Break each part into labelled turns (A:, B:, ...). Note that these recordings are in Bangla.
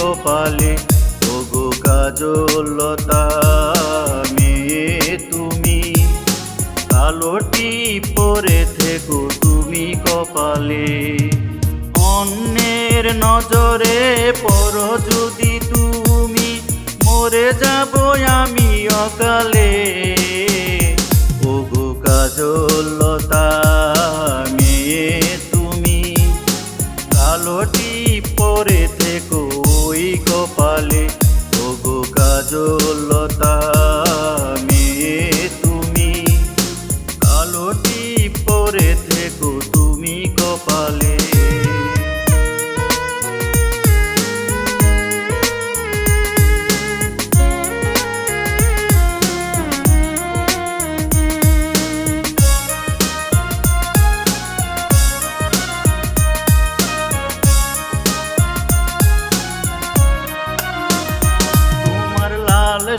A: কপালে। ওগো কাজলতা মেয়ে তুমি। কালোটি পরে থেকো তুমি কপালে। অন্যের নজরে পর যদি তুমি, মরে যাব আমি অকালে। ওগো কাজলতা পরে থেকো ওই কপালে। ওগো কাজলতা মেয়ে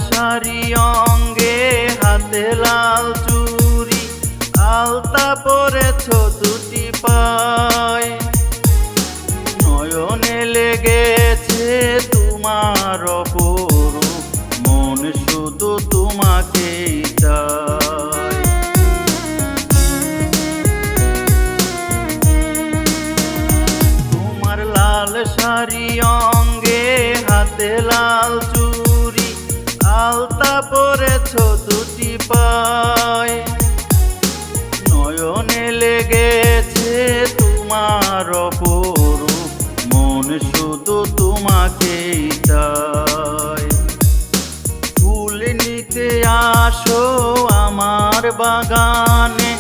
A: শাড়ি অঙ্গে হাতে লাল চুরি আলতা পরেছ দুটি পায়। নয়নে লেগেছে তোমার অপরূপ মন, শুধু তোমাকেই চায় তোমার লাল শাড়ি অঙ্গে হাতে লাল চুড়ি পায়। নয়নে লেগেছে তোমার অপরূপ মন, শুধু তোমাকেই ফুল নিতে আসো আমার বাগানে,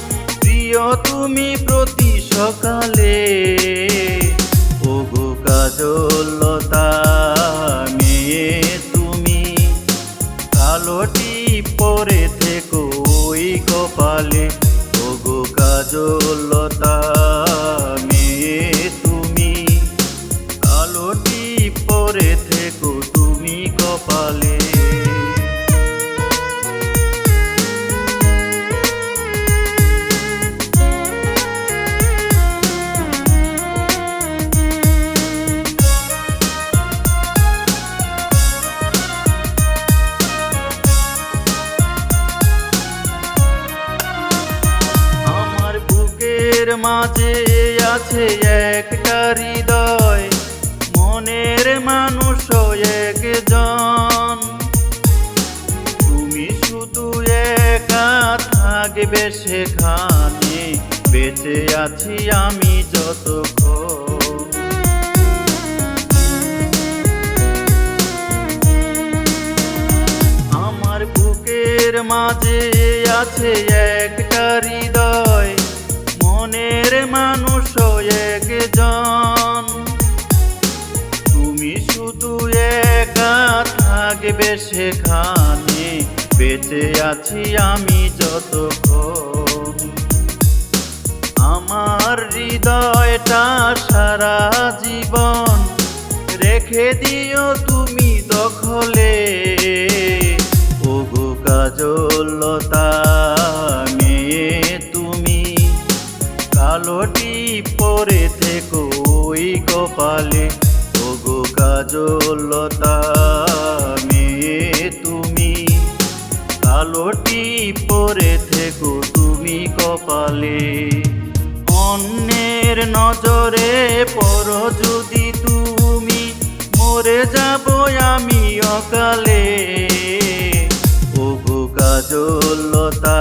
A: প্রিয় তুমি প্রতি সকালে। ওগো কাজলতা কাজলতা মেয়ে তুমি। আলোটি পরে থেকো তুমি কপালে। বুকের মাঝে আছে একটা হৃদয়, মনের মানুষ একজন। তুমি শুধু একা থাকবে সেখানে, বেঁচে আছি আমি যতক্ষণ। আমার বুকের মাঝে আছে একটা হৃদয় মনের মানুষ একজন। তুমি শুধু একা থাকবে সেখানে, বেঁচে আছি আমি যতক্ষণ। আমার হৃদয়টা সারা জীবন রেখে দিও তুমি পরে থেকো ওই কপালে। ওগো কাজলতা মেয়ে তুমি। কালোটি পরে থেকো তুমি কপালে। অন্যের নজরে পর যদি তুমি। মরে যাব আমি অকালে। ওগো কাজলতা